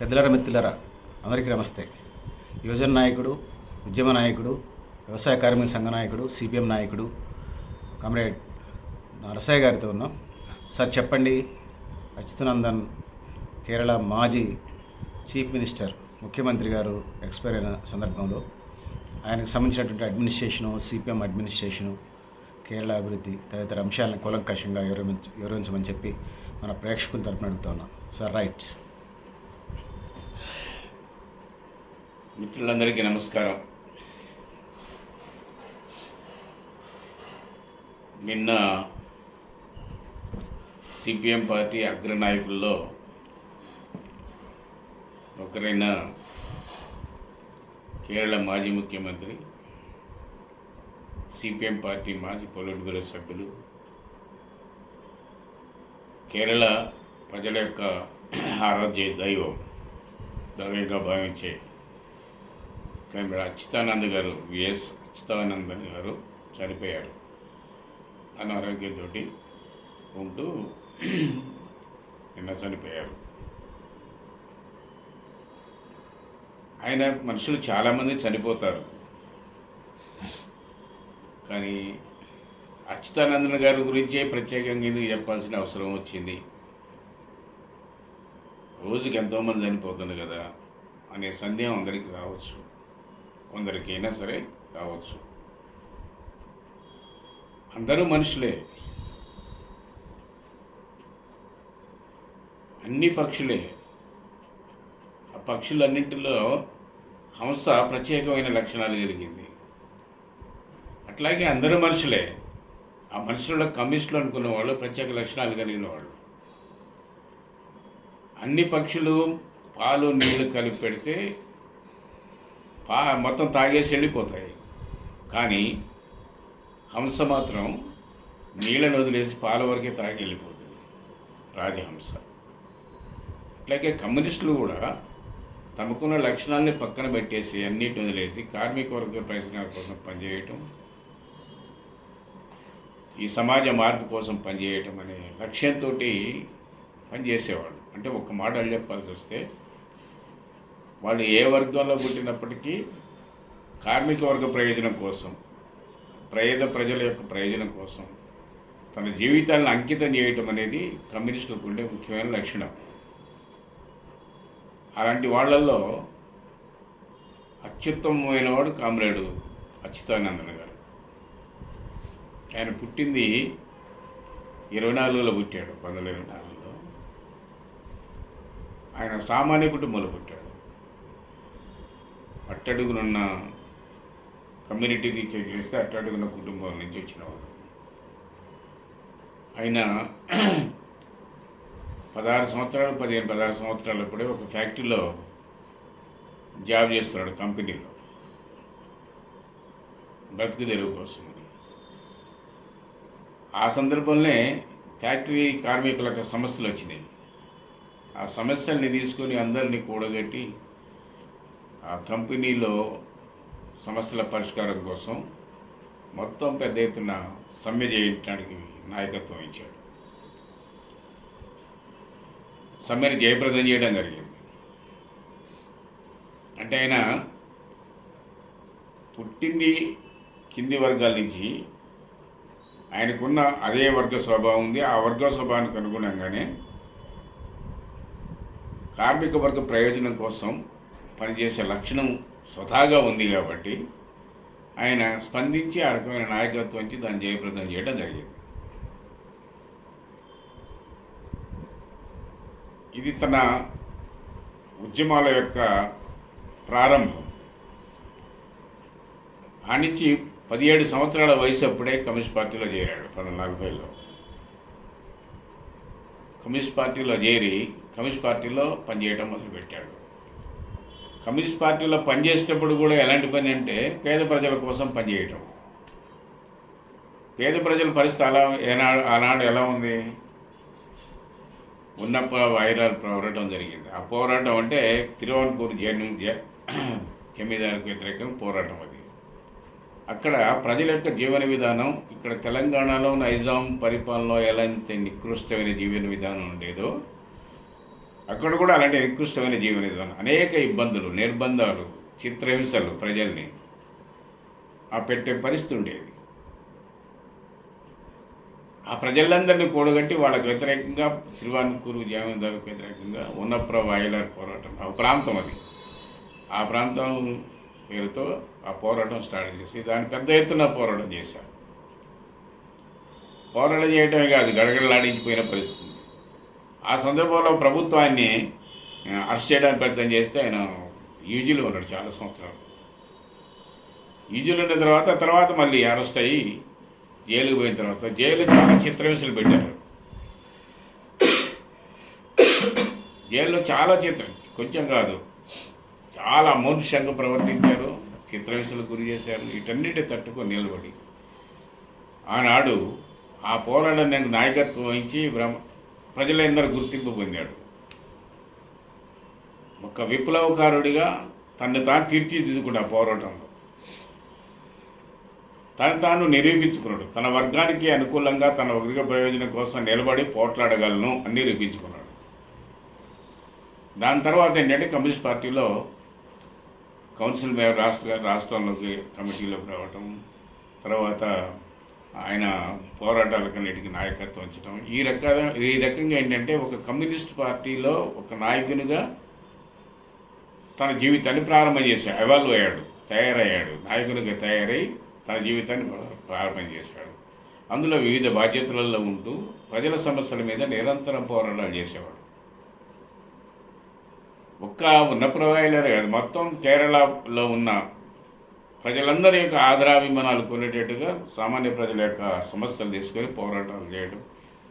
పెద్దలరా మిత్రులరా? అందరికీ నమస్తే. యువజన నాయకుడు ఉద్యమ నాయకుడు వ్యవసాయ కార్మిక సంఘ నాయకుడు సిపిఎం నాయకుడు కామ్రేడ్ నరసయ్య గారితో ఉన్నాం. సార్ చెప్పండి. అచ్యుతనందన్ కేరళ మాజీ చీఫ్ మినిస్టర్ ముఖ్యమంత్రి గారు ఎక్స్పైర్ అయిన సందర్భంలో ఆయనకు సంబంధించినటువంటి అడ్మినిస్ట్రేషను సిపిఎం అడ్మినిస్ట్రేషను కేరళ అభివృద్ధి తదితర అంశాలను కూలంకషంగా వివరించ వివరించమని చెప్పి మన ప్రేక్షకుల తరపున అడుగుతా ఉన్నాం. Sir right. మిత్రులందరికీ నమస్కారం. నిన్న సిపిఎం పార్టీ అగ్రనాయకుల్లో ఒకరైన కేరళ మాజీ ముఖ్యమంత్రి సిపిఎం పార్టీ మాజీ పొలిట్ బ్యూరో సభ్యులు కేరళ ప్రజల యొక్క ఆరాధ్య దైవం దైవంగా భావించే కానీ అచ్యుతానంద్ గారు విఎస్ అచ్యుతానందన్ గారు చనిపోయారు. అనారోగ్యంతో ఉంటూ నిన్న చనిపోయారు. ఆయన మనుషులు చాలామంది చనిపోతారు. కానీ అచ్యుతానందన్ గారి గురించే ప్రత్యేకంగా చెప్పాల్సిన అవసరం వచ్చింది? రోజుకి ఎంతోమంది చనిపోతుంది కదా అనే సందేహం అందరికీ రావచ్చు. కొందరికైనా సరే రావచ్చు. అందరూ మనుషులే. అన్ని పక్షులే. ఆ పక్షులన్నింటిలో హంస ప్రత్యేకమైన లక్షణాలు కలిగింది. అట్లాగే అందరూ మనుషులే. ఆ మనుషులలో కమ్యూనిస్టులు అనుకున్న వాళ్ళు ప్రత్యేక లక్షణాలు కలిగిన వాళ్ళు అన్ని పక్షులు పాలు నీళ్ళు కలిపి పెడితే పా మొత్తం తాగేసి వెళ్ళిపోతాయి. కానీ హంస మాత్రం నీళ్ళను వదిలేసి పాల వరకే తాగి వెళ్ళిపోతుంది. రాజహంస. అట్లాగే కమ్యూనిస్టులు కూడా తమకున్న లక్షణాలని పక్కన పెట్టేసి అన్నిటిని వదిలేసి కార్మిక వర్గ ప్రయోజనాల కోసం పనిచేయటం ఈ సమాజ మార్పు కోసం పనిచేయటం అనే లక్ష్యంతో పనిచేసేవాళ్ళు. అంటే ఒక మాటలు చెప్పాల్సి వస్తే వాళ్ళు ఏ వర్గంలో పుట్టినప్పటికీ కార్మిక వర్గ ప్రయోజనం కోసం పేద ప్రజల యొక్క ప్రయోజనం కోసం తన జీవితాలను అంకితం చేయటం అనేది కమ్యూనిస్టులకు ఉండే ముఖ్యమైన లక్షణం. అలాంటి వాళ్ళల్లో అత్యుత్తమమైన వాడు కామ్రేడు అచ్యుతానందన్ గారు. ఆయన పుట్టింది ఇరవై నాలుగులో పుట్టాడు పంతొమ్మిది ఇరవై నాలుగులో. ఆయన సామాన్య కుటుంబంలో పుట్టాడు. అట్టడుగునున్న కమ్యూనిటీ రీచ్ చేస్తే అట్టడుగున్న కుటుంబం నుంచి వచ్చినవాడు ఆయన పదహారు సంవత్సరాలు పదిహేను పదహారు సంవత్సరాలు అప్పుడే ఒక ఫ్యాక్టరీలో జాబ్ చేస్తున్నాడు కంపెనీలో. బ్రతుకు తెరువు కోసం ఆ సందర్భంలోనే ఫ్యాక్టరీ కార్మికులకు సమస్యలు వచ్చినాయి. ఆ సమస్యల్ని తీసుకొని అందరినీ కూడగట్టి ఆ కంపెనీలో సమస్యల పరిష్కారం కోసం మొత్తం పెద్ద ఎత్తున సమ్మె చేయడానికి నాయకత్వం ఇచ్చాడు. సమ్మెను జయప్రదం చేయడం జరిగింది. అంటే ఆయన పుట్టింది కింది వర్గాల నుంచి ఆయనకున్న అదే వర్గ స్వభావం ఉంది. ఆ వర్గ స్వభావానికి అనుగుణంగానే కార్మిక వర్గ ప్రయోజనం కోసం పనిచేసే లక్షణం స్వతహాగా ఉంది కాబట్టి ఆయన స్పందించి ఆ రకమైన నాయకత్వం ఇచ్చి దాన్ని జయప్రదం చేయడం జరిగింది. ఇది తన ఉద్యమాల యొక్క ప్రారంభం. ఆ నుంచి పదిహేడు సంవత్సరాల వయసు అప్పుడే కమ్యూనిస్ట్ పార్టీలో చేరాడు పంతొమ్మిది నలభైలో. కమ్యూనిస్ట్ పార్టీలో చేరి కమ్యూనిస్ట్ పార్టీలో పనిచేయడం మొదలుపెట్టాడు. కమ్యూనిస్ట్ పార్టీలో పనిచేసేటప్పుడు కూడా ఎలాంటి పని అంటే పేద ప్రజల కోసం పనిచేయటం. పేద ప్రజల పరిస్థితి అలా ఏనాడు ఆనాడు ఎలా ఉంది? ఉన్నప్ప వైరాలు పోరాటం జరిగింది. ఆ పోరాటం అంటే తిరువనపూర్ జన్ జ- జమీదారికి వ్యతిరేకం పోరాటం అది. అక్కడ ప్రజల యొక్క జీవన విధానం ఇక్కడ తెలంగాణలో నైజాం పరిపాలనలో ఎలాంటి నికృష్టమైన జీవన విధానం ఉండేదో అక్కడ కూడా అలాంటి నికృష్టమైన జీవన విధానం. అనేక ఇబ్బందులు నిర్బంధాలు చిత్రహింసలు ప్రజల్ని ఆ పెట్టే పరిస్థితి ఉండేది. ఆ ప్రజలందరినీ కూడగట్టి వాళ్ళకు వ్యతిరేకంగా తిరువాన్కూరు జమీందారుకు వ్యతిరేకంగా ఉన్నప్ర వాయిలర్ పోరాటం ఆ ప్రాంతం అది. ఆ ప్రాంతం పేరుతో ఆ పోరాటం స్టార్ట్ చేసి దాన్ని పెద్ద ఎత్తున పోరాటం చేశారు. పోరాటం చేయటమే కాదు గడగడలాడించిపోయిన పరిస్థితి. ఆ సందర్భంలో ప్రభుత్వాన్ని అరెస్ట్ చేయడానికి ప్రయత్నం చేస్తే ఆయన యూజీలో ఉన్నాడు చాలా సంవత్సరాలు. యూజీలో ఉన్న తర్వాత తర్వాత మళ్ళీ అరెస్ట్ అయ్యి జైలుకి పోయిన తర్వాత జైలు చాలా చిత్రహింసలు పెట్టారు. జైల్లో చాలా చిత్రం కొంచెం కాదు చాలా అమౌంషంగా ప్రవర్తించారు చిత్రహింసలకు గురి చేశారు వీటన్నిటి తట్టుకొని నిలబడి. ఆనాడు ఆ పోరాటానికి నాయకత్వం వహించి బ్రహ్మ ప్రజలందరూ గుర్తింపు పొందాడు. ఒక విప్లవకారుడిగా తను తాను తీర్చిదిద్దుకున్నాడు ఆ పోరాటంలో. తను తాను నిరూపించుకున్నాడు. తన వర్గానికి అనుకూలంగా తన వర్గ ప్రయోజనం కోసం నిలబడి పోట్లాడగలను అని నిరూపించుకున్నాడు. దాని తర్వాత ఏంటంటే కమ్యూనిస్ట్ పార్టీలో కౌన్సిల్ మేయర్ రాష్ట్ర రాష్ట్రంలోకి కమిటీలోకి రావటం తర్వాత ఆయన పోరాటాలకన్నిటికీ నాయకత్వం ఉంచడం ఈ రకాల ఈ రకంగా ఏంటంటే ఒక కమ్యూనిస్ట్ పార్టీలో ఒక నాయకునిగా తన జీవితాన్ని ప్రారంభం చేశాడు. ఎవాల్వ్ అయ్యాడు తయారయ్యాడు. నాయకునిగా తయారై తన జీవితాన్ని ప్ర- ప్రారంభం చేశాడు. అందులో వివిధ బాధ్యతలలో ఉంటూ ప్రజల సమస్యల మీద నిరంతరం పోరాటాలు చేసేవాడు. ఒక్క ఉన్న ప్రొవైడర్ కాదు. మొత్తం కేరళలో ఉన్న ప్రజలందరి యొక్క ఆదరాభిమానాలు కొనేటట్టుగా సామాన్య ప్రజల యొక్క సమస్యలు తీసుకొని పోరాటాలు చేయడం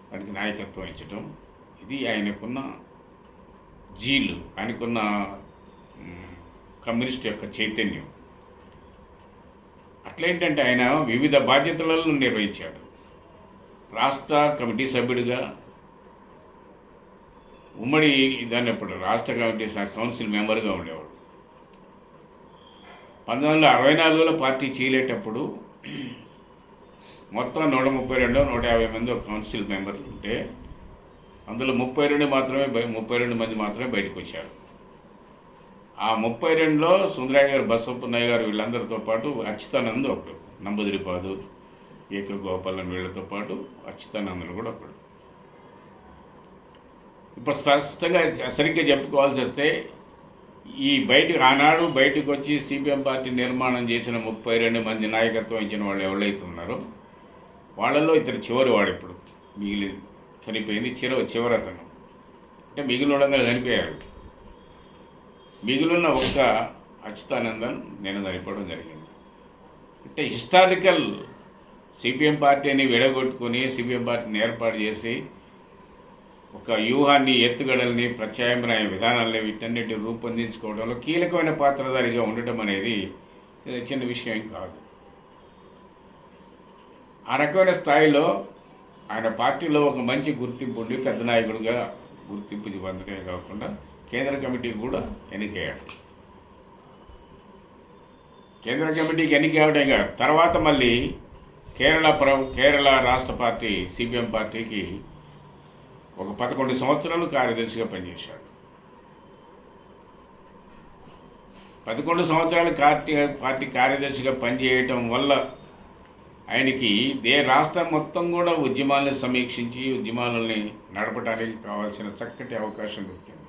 వాటికి నాయకత్వం ఇచ్చడం ఇది ఆయనకున్న జీలు ఆయనకున్న కమ్యూనిస్ట్ యొక్క చైతన్యం. అట్లేంటంటే ఆయన వివిధ బాధ్యతలను నిర్వహించాడు. రాష్ట్ర కమిటీ సభ్యుడిగా ఉమ్మడి దాన్ని అప్పుడు రాష్ట్ర కమిటీ కౌన్సిల్ మెంబర్గా ఉండేవాడు. పంతొమ్మిది వందల అరవై నాలుగులో పార్టీ చీలేటప్పుడు మొత్తం నూట ముప్పై రెండు నూట యాభై మంది ఒక కౌన్సిల్ మెంబర్లు ఉంటే అందులో ముప్పై రెండు మాత్రమే ముప్పై రెండు మంది మాత్రమే బయటకు వచ్చారు ఆ ముప్పై రెండులో సుందరయ్య గారు బసప్పన్నయ్య గారు వీళ్ళందరితో పాటు అచ్యుతానంద్ ఒకడు నంబుదిరిపాదు ఏక గోపాలన్ వీళ్ళతో పాటు అచ్యుతానందులు కూడా ఒకడు. ఇప్పుడు స్పష్టంగా సరిగ్గా చెప్పుకోవాల్సి వస్తే ఈ బయటకు ఆనాడు బయటకు వచ్చి సిపిఎం పార్టీ నిర్మాణం చేసిన ముప్పై రెండు మంది నాయకత్వం ఇచ్చిన వాళ్ళు ఎవరైతే ఉన్నారో వాళ్ళల్లో ఇతను చివరి వాడు ఇప్పుడు. మిగిలి చనిపోయింది చిర చివరతను అంటే మిగిలి ఉండగా చనిపోయారు. మిగిలిన ఒక్క అచ్యుతానందన్ నేను చనిపోవడం జరిగింది. అంటే హిస్టారికల్ సిపిఎం పార్టీని విడగొట్టుకొని సిపిఎం పార్టీని ఏర్పాటు చేసి ఒక వ్యూహాన్ని ఎత్తుగడల్ని ప్రత్యామ్నాయ విధానాలని వీటన్నిటిని రూపొందించుకోవడంలో కీలకమైన పాత్రధారిగా ఉండటం అనేది చిన్న విషయం కాదు. ఆ రకమైన స్థాయిలో ఆయన పార్టీలో ఒక మంచి గుర్తింపు ఉండి పెద్ద నాయకుడిగా గుర్తింపు పొందడమే కాకుండా కేంద్ర కమిటీకి కూడా ఎన్నికయ్యాడు. కేంద్ర కమిటీకి ఎన్నికవడం కాదు తర్వాత మళ్ళీ కేరళ ప్ర కేరళ రాష్ట్ర పార్టీ సిపిఎం పార్టీకి ఒక పదకొండు సంవత్సరాలు కార్యదర్శిగా పనిచేశాడు. పదకొండు సంవత్సరాలు పార్టీ పార్టీ కార్యదర్శిగా పనిచేయటం వల్ల ఆయనకి దే రాష్ట్రం మొత్తం కూడా ఉద్యమాలను సమీక్షించి ఉద్యమాలని నడపడానికి కావాల్సిన చక్కటి అవకాశం దొరికింది.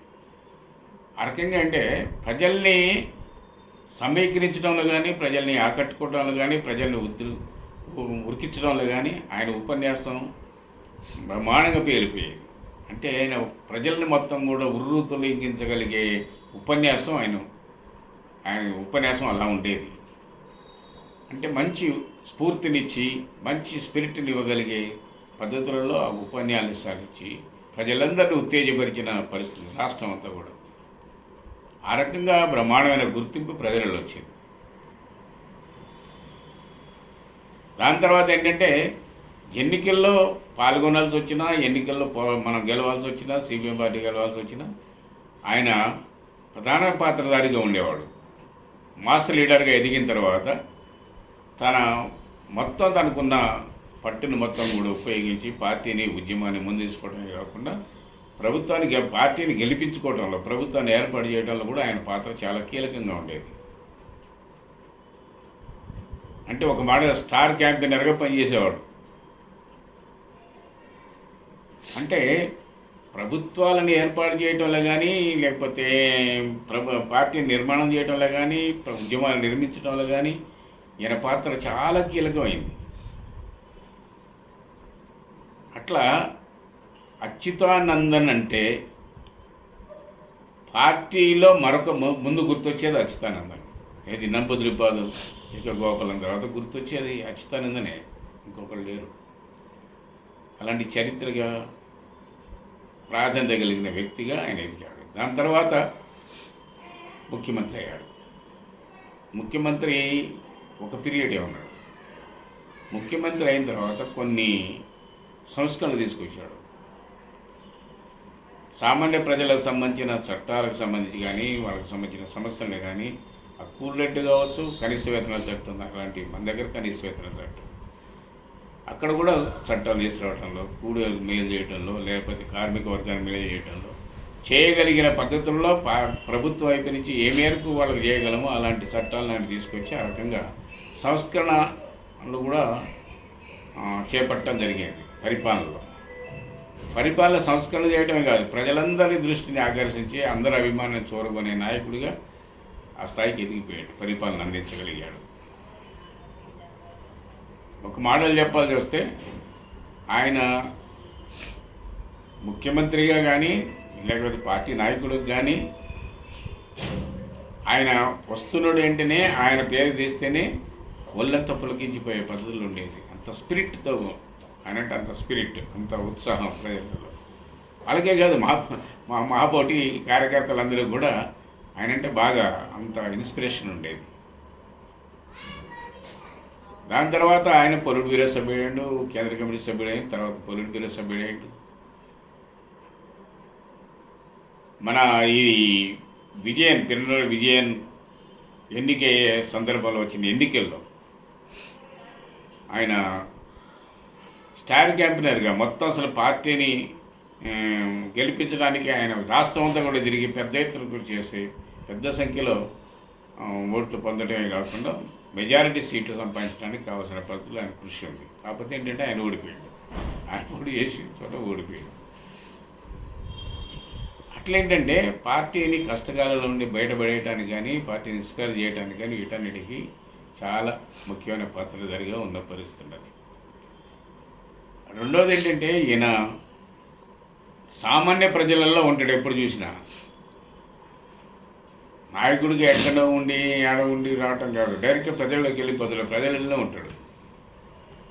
ఆ రకంగా అంటే ప్రజల్ని సమీకరించడంలో కానీ ప్రజల్ని ఆకట్టుకోవడంలో కానీ ప్రజల్ని ఉద్రు ఉరికించడంలో కానీ ఆయన ఉపన్యాసం బ్రహ్మాండంగా పేలిపోయేది. అంటే ఆయన ప్రజల్ని మొత్తం కూడా ఉర్రు తొలగించగలిగే ఉపన్యాసం ఆయన. ఆయన ఉపన్యాసం అలా ఉండేది. అంటే మంచి స్ఫూర్తినిచ్చి మంచి స్పిరిట్ని ఇవ్వగలిగే పద్ధతులలో ఆ ఉపన్యాసాలు ఇచ్చి ప్రజలందరినీ ఉత్తేజపరిచిన పరిస్థితి రాష్ట్రం అంతా కూడా. ఆ రకంగా బ్రహ్మాండమైన గుర్తింపు ప్రజలలో వచ్చింది. దాని తర్వాత ఏంటంటే ఎన్నికల్లో పాల్గొనాల్సి వచ్చినా ఎన్నికల్లో మనం గెలవాల్సి వచ్చినా సిపిఎం పార్టీ గెలవాల్సి వచ్చినా ఆయన ప్రధాన పాత్రధారిగా ఉండేవాడు. మాస్ లీడర్గా ఎదిగిన తర్వాత తన మొత్తం తనకున్న పట్టును మొత్తం కూడా ఉపయోగించి పార్టీని ఉద్యమాన్ని ముందు కాకుండా ప్రభుత్వానికి పార్టీని గెలిపించుకోవడంలో ప్రభుత్వాన్ని ఏర్పాటు చేయడంలో కూడా ఆయన పాత్ర చాలా కీలకంగా ఉండేది. అంటే ఒక మాట స్టార్ క్యాంపెయినర్గా పనిచేసేవాడు. అంటే ప్రభుత్వాలను ఏర్పాటు చేయటంలో కానీ లేకపోతే ప్రభు పార్టీ నిర్మాణం చేయటంలో కానీ ఉద్యమాలు నిర్మించడంలో కానీ ఈయన పాత్ర చాలా కీలకమైంది. అట్లా అచ్యుతానందన్ అంటే పార్టీలో మరొక ము- ముందు గుర్తొచ్చేది అచ్యుతానందన్. ఏది నంబుద్రిపాదు ఇక గోపాలం తర్వాత గుర్తొచ్చేది అచ్యుతానందనే. ఇంకొకరు లేరు. అలాంటి చరిత్రగా ప్రాధాన్యత కలిగిన వ్యక్తిగా ఆయన ఎదిగాడు. దాని తర్వాత ముఖ్యమంత్రి అయ్యాడు. ముఖ్యమంత్రి ఒక పీరియడే ఉన్నాడు. ముఖ్యమంత్రి అయిన తర్వాత కొన్ని సంస్కరణలు తీసుకొచ్చాడు. సామాన్య ప్రజలకు సంబంధించిన చట్టాలకు సంబంధించి కానీ వాళ్ళకి సంబంధించిన సమస్యలు కానీ ఆ కూలెట్టు కావచ్చు కనీస వేతనాల చట్టం అలాంటి మన దగ్గర కనీస వేతనాల చట్టం. అక్కడ కూడా చట్టాలు తీసుకురావడంలో కూలి మేలు చేయడంలో లేకపోతే కార్మిక వర్గాన్ని మేలు చేయడంలో చేయగలిగిన పద్ధతుల్లో పా వైపు నుంచి ఏ మేరకు వాళ్ళకి చేయగలమో అలాంటి చట్టాలు లాంటివి తీసుకొచ్చి ఆ రకంగా సంస్కరణలు కూడా చేపట్టడం జరిగేది పరిపాలనలో. పరిపాలన సంస్కరణ చేయడమే కాదు ప్రజలందరి దృష్టిని ఆకర్షించి అందరి అభిమానం చూరగొనే నాయకుడిగా ఆ స్థాయికి ఎదిగిపోయాడు పరిపాలన అందించగలిగాడు. ఒక మోడల్ చెప్పాల్సి వస్తే ఆయన ముఖ్యమంత్రిగా కానీ లేకపోతే పార్టీ నాయకుడికి కానీ ఆయన వస్తున్నాడు వెంటనే ఆయన పేరు తీస్తేనే ఒళ్ళంతా పులకించిపోయే పద్ధతులు ఉండేది. అంత స్పిరిట్తో ఆయన అంటే అంత స్పిరిట్ అంత ఉత్సాహం ప్రజలలో. అలాగే కాదు మా మా మహాపోటీ కార్యకర్తలందరూ కూడా ఆయన అంటే బాగా అంత ఇన్స్పిరేషన్ ఉండేది. దాని తర్వాత ఆయన పొలిట్ బ్యూరో సభ్యుడు కేంద్ర కమిటీ సభ్యుడైన తర్వాత పొలిట్ బ్యూరో సభ్యుడైండు. మన ఈ విజయన్ పిన్నల విజయన్ ఎన్నిక సందర్భంలో వచ్చిన ఎన్నికల్లో ఆయన స్టార్ క్యాంపెయినర్గా మొత్తం అసలు పార్టీని గెలిపించడానికి ఆయన రాష్ట్రం అంతా కూడా తిరిగి పెద్ద ఎత్తున కృషి చేసి పెద్ద సంఖ్యలో ఓట్లు పొందడమే కాకుండా మెజారిటీ సీట్లు సంపాదించడానికి కావాల్సిన పద్ధతులు ఆయన కృషి ఉంది. కాకపోతే ఏంటంటే ఆయన ఓడిపోయాడు. ఆయన ఓడి చేసి చోట ఓడిపోయాడు. అట్లేంటంటే పార్టీని కష్టకాలంలో నుండి బయటపడేయటానికి కానీ పార్టీని ఇన్స్పైర్ చేయడానికి కానీ వీటన్నిటికీ చాలా ముఖ్యమైన పాత్రధారిగా ఉన్న పరిస్థితి ఉన్నది. రెండోది ఏంటంటే ఈయన సామాన్య ప్రజలలో ఉంటాడు ఎప్పుడు చూసినా. నాయకుడికి ఎక్కడ ఉండి ఆడ ఉండి రావటం కాదు. డైరెక్ట్ ప్రజల్లోకి వెళ్ళిపోతాడు ప్రజలలో ఉంటాడు.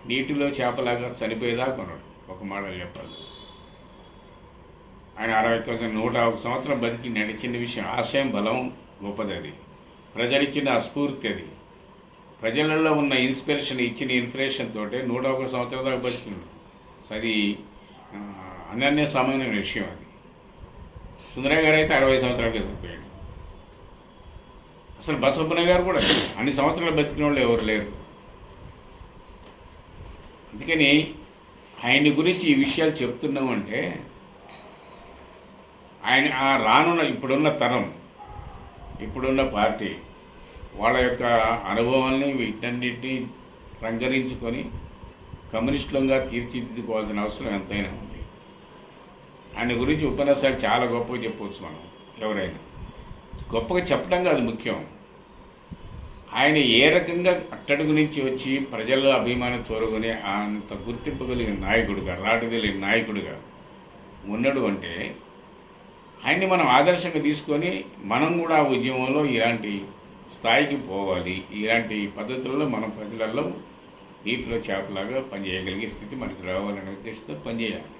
నీటిలో చేపలాగా చనిపోయేదాకా ఉన్నాడు. ఒక మాటలు చెప్పాలి ఆయన అరవై కోసం నూట ఒక సంవత్సరం బతికి నడిచిన విషయం ఆశయం బలం గొప్పది అది. ప్రజలిచ్చిన ఆ స్ఫూర్తి అది. ప్రజలలో ఉన్న ఇన్స్పిరేషన్ ఇచ్చిన ఇన్స్పిరేషన్ తోటే నూట ఒక సంవత్సరం దాకా బతికిండు. సో అది అనన్య సామాన్యమైన విషయం అది. సుందరయ్య గారు అయితే అరవై సంవత్సరాలకే చనిపోయాడు. అసలు బసవప్పనయ్య గారు కూడా అన్ని సంవత్సరాలు బతికిన వాళ్ళు ఎవరు లేరు. అందుకని ఆయన గురించి ఈ విషయాలు చెప్తున్నాం అంటే ఆయన ఆ రానున్న ఇప్పుడున్న తరం ఇప్పుడున్న పార్టీ వాళ్ళ యొక్క అనుభవాల్ని వీటన్నిటిని రంగరించుకొని కమ్యూనిస్టులంగా తీర్చిదిద్దుకోవాల్సిన అవసరం ఎంతైనా ఉంది. ఆయన గురించి ఉపన్యాసాలు చాలా గొప్పగా చెప్పవచ్చు మనం ఎవరైనా. గొప్పగా చెప్పడం కాదు ముఖ్యం. ఆయన ఏ రకంగా అట్టడుగు నుంచి వచ్చి ప్రజల్లో అభిమానం చూరగొని అంత గుర్తింపు కలిగిన నాయకుడిగా రాటుదలిన నాయకుడిగా ఉన్నాడు అంటే ఆయన్ని మనం ఆదర్శంగా తీసుకొని మనం కూడా ఆ ఉద్యమంలో ఇలాంటి స్థాయికి పోవాలి. ఇలాంటి పద్ధతుల్లో మనం ప్రజలలో నీటిలో చేపలాగా పనిచేయగలిగే స్థితి మనకి రావాలనే ఉద్దేశంతో పనిచేయాలి.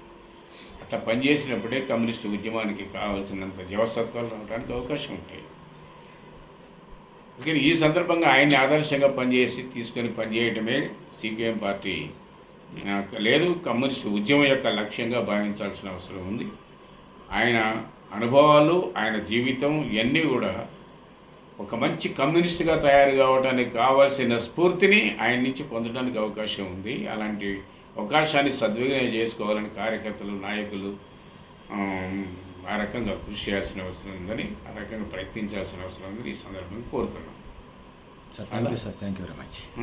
అట్లా పనిచేసినప్పుడే కమ్యూనిస్టు ఉద్యమానికి కావాల్సినంత జీవసత్వాలు రావడానికి అవకాశం ఉంటాయి. అందుకని ఈ సందర్భంగా ఆయన్ని ఆదర్శంగా పనిచేసి తీసుకొని పనిచేయటమే సిపిఎం పార్టీ లేదు కమ్యూనిస్ట్ ఉద్యమం యొక్క లక్ష్యంగా భావించాల్సిన అవసరం ఉంది. ఆయన అనుభవాలు ఆయన జీవితం ఇవన్నీ కూడా ఒక మంచి కమ్యూనిస్ట్గా తయారు కావడానికి కావాల్సిన స్ఫూర్తిని ఆయన నుంచి పొందడానికి అవకాశం ఉంది. అలాంటి అవకాశాన్ని సద్వినియోగం చేసుకోవాలని కార్యకర్తలు నాయకులు ఆ, రకంగా కృషి చేయాల్సిన అవసరం ఉందని ఆ రకంగా ప్రయత్నించాల్సిన అవసరం ఉందని ఈ సందర్భంగా కోరుతున్నాం. Sir thank you sir thank you very much